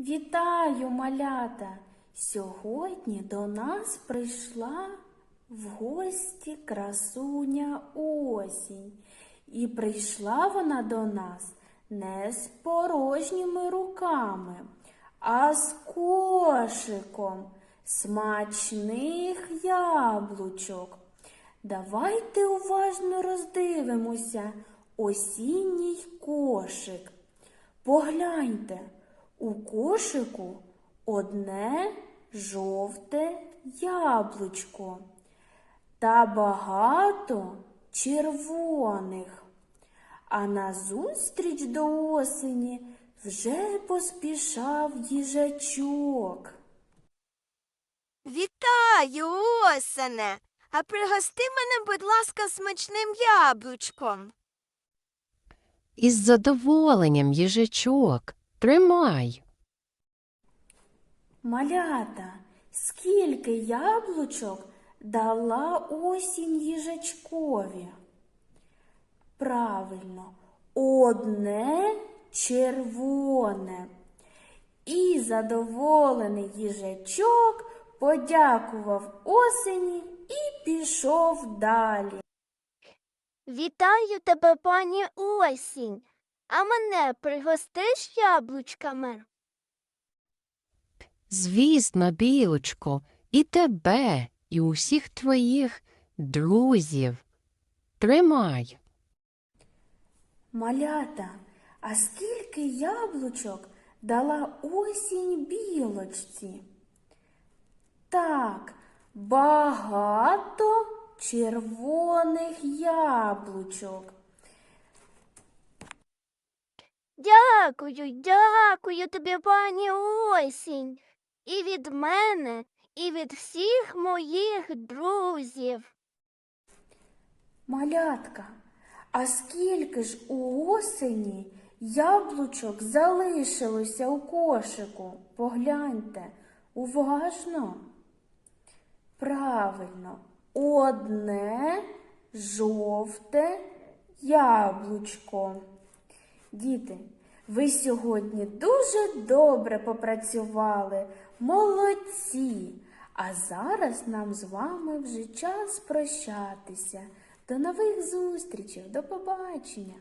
Вітаю, малята! Сьогодні до нас прийшла в гості красуня осінь. І прийшла вона до нас не з порожніми руками, а з кошиком смачних яблучок. Давайте уважно роздивимося осінній кошик. Погляньте, у кошику одне жовте яблучко та багато червоних. А назустріч до осені вже поспішав їжачок. Вітаю, осене. А пригости мене, будь ласка, смачним яблучком. Із задоволенням, їжачок. Тримай. Малята, скільки яблучок дала осінь їжачкові? Правильно, одне червоне. І задоволений їжачок подякував осені і пішов далі. Вітаю тебе, пані осінь. А мене пригостиш яблучками? Звісно, білочко, і тебе, і усіх твоїх друзів. Тримай. Малята, а скільки яблучок дала осінь білочці? Так, багато червоних яблучок. Дякую, дякую тобі, пані осінь. І від мене, і від всіх моїх друзів. Малятка, а скільки ж у осені яблучок залишилося у кошику? Погляньте, уважно. Правильно, одне жовте яблучко. Діти, ви сьогодні дуже добре попрацювали, молодці. А зараз нам з вами вже час прощатися. До нових зустрічей, до побачення!